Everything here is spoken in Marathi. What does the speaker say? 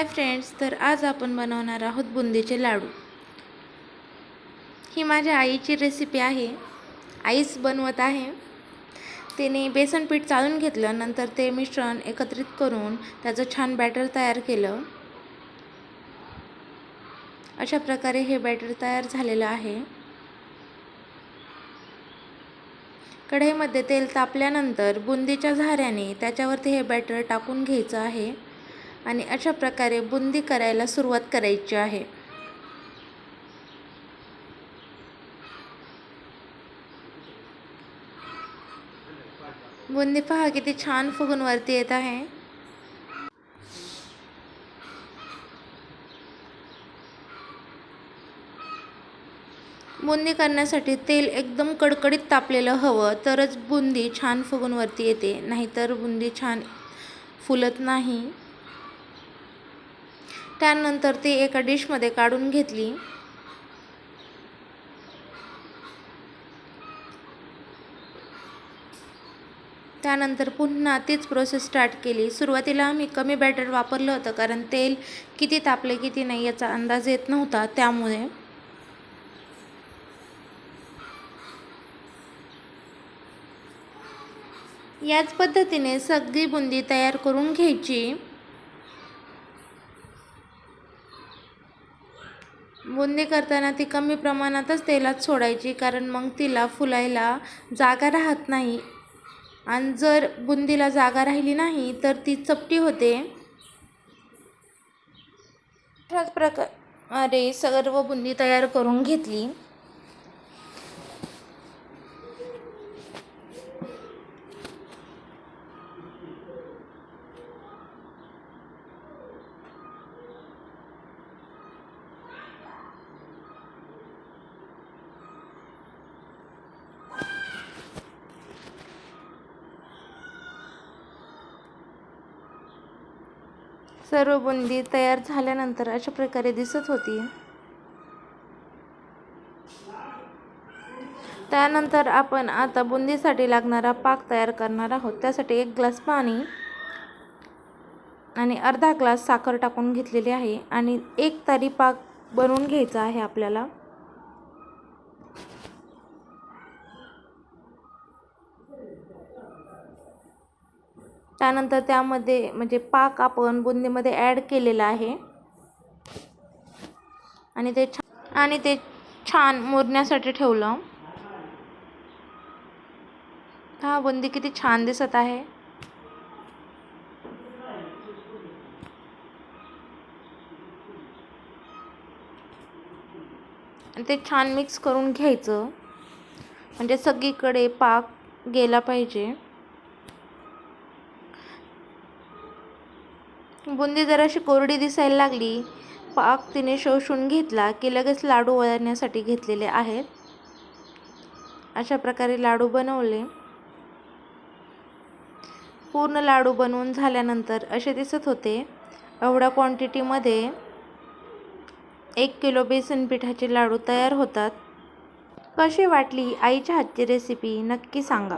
हाय फ्रेंड्स तर आज आपण बनवणार आहोत बुंदीचे लाडू. ही माझ्या आईची रेसिपी आहे. आईच बनवत आहे. तिने बेसन पीठ चाळून घेतलं नंतर ते मिश्रण एकत्रित करून त्याचं छान बॅटर तयार केलं. अशा प्रकारे हे बॅटर तयार झालेलं आहे. कढईमध्ये तेल तापल्यानंतर बुंदीच्या झाऱ्याने त्याच्यावरती हे बॅटर टाकून घ्यायचं आहे. आणि अशा प्रकारे बुंदी करायला सुरुवात करायची आहे. बुंदी पहा किती छान फुगून वरती येत आहे. बुंदी करण्यासाठी तेल एकदम कडकडीत तापलेलं हवं तरच बुंदी छान फुगून वरती येते नाहीतर बुंदी छान फुलत नाही. त्यानंतर ती एका डिशमध्ये काढून घेतली. त्यानंतर पुन्हा तीच प्रोसेस स्टार्ट केली. सुरुवातीला आम्ही कमी बॅटर वापरलं होतं कारण तेल किती तापले किती नाही याचा अंदाज येत नव्हता त्यामुळे. याच पद्धतीने सगळी बुंदी तयार करून घ्यायची. बुंदी करताना ती कमी प्रमाणातच तेलात सोडायची कारण मग तिला फुलायला जागा राहत नाही. आणि जर बुंदीला जागा राहिली नाही तर ती चपटी होते. अशाच प्रकारे सर्व बुंदी तयार करून घेतली. सर्व बुंदी तयार झाल्यानंतर अशा प्रकारे दिसत होती. त्यानंतर आपण आता बुंदीसाठी लागणारा पाक तयार करणार आहोत. त्यासाठी एक ग्लास पाणी आणि अर्धा ग्लास साखर टाकून घेतलेली आहे आणि एक तारी पाक बनवून घ्यायचा आहे आपल्याला. त्यानंतर त्यामध्ये म्हणजे पाक आपण बुंदीमध्ये ॲड केलेला आहे. आणि ते छान आणि ते छान मुरण्यासाठी ठेवलं. हा बुंदी किती छान दिसत आहे. ते छान मिक्स करून घ्यायचं. म्हणजे सगळीकडे पाक गेला पाहिजे. बुंदी जराशी कोरडी दिसायला लागली. पाक तिने शोषून घेतला की लगेच लाडू वळण्यासाठी घेतलेले आहेत. अशा प्रकारे लाडू बनवले. पूर्ण लाडू बनवून झाल्यानंतर असे दिसत होते. एवढ्या क्वांटिटीमध्ये एक किलो बेसन पिठाचे लाडू तयार होतात. कशी वाटली आईच्या हातची रेसिपी नक्की सांगा.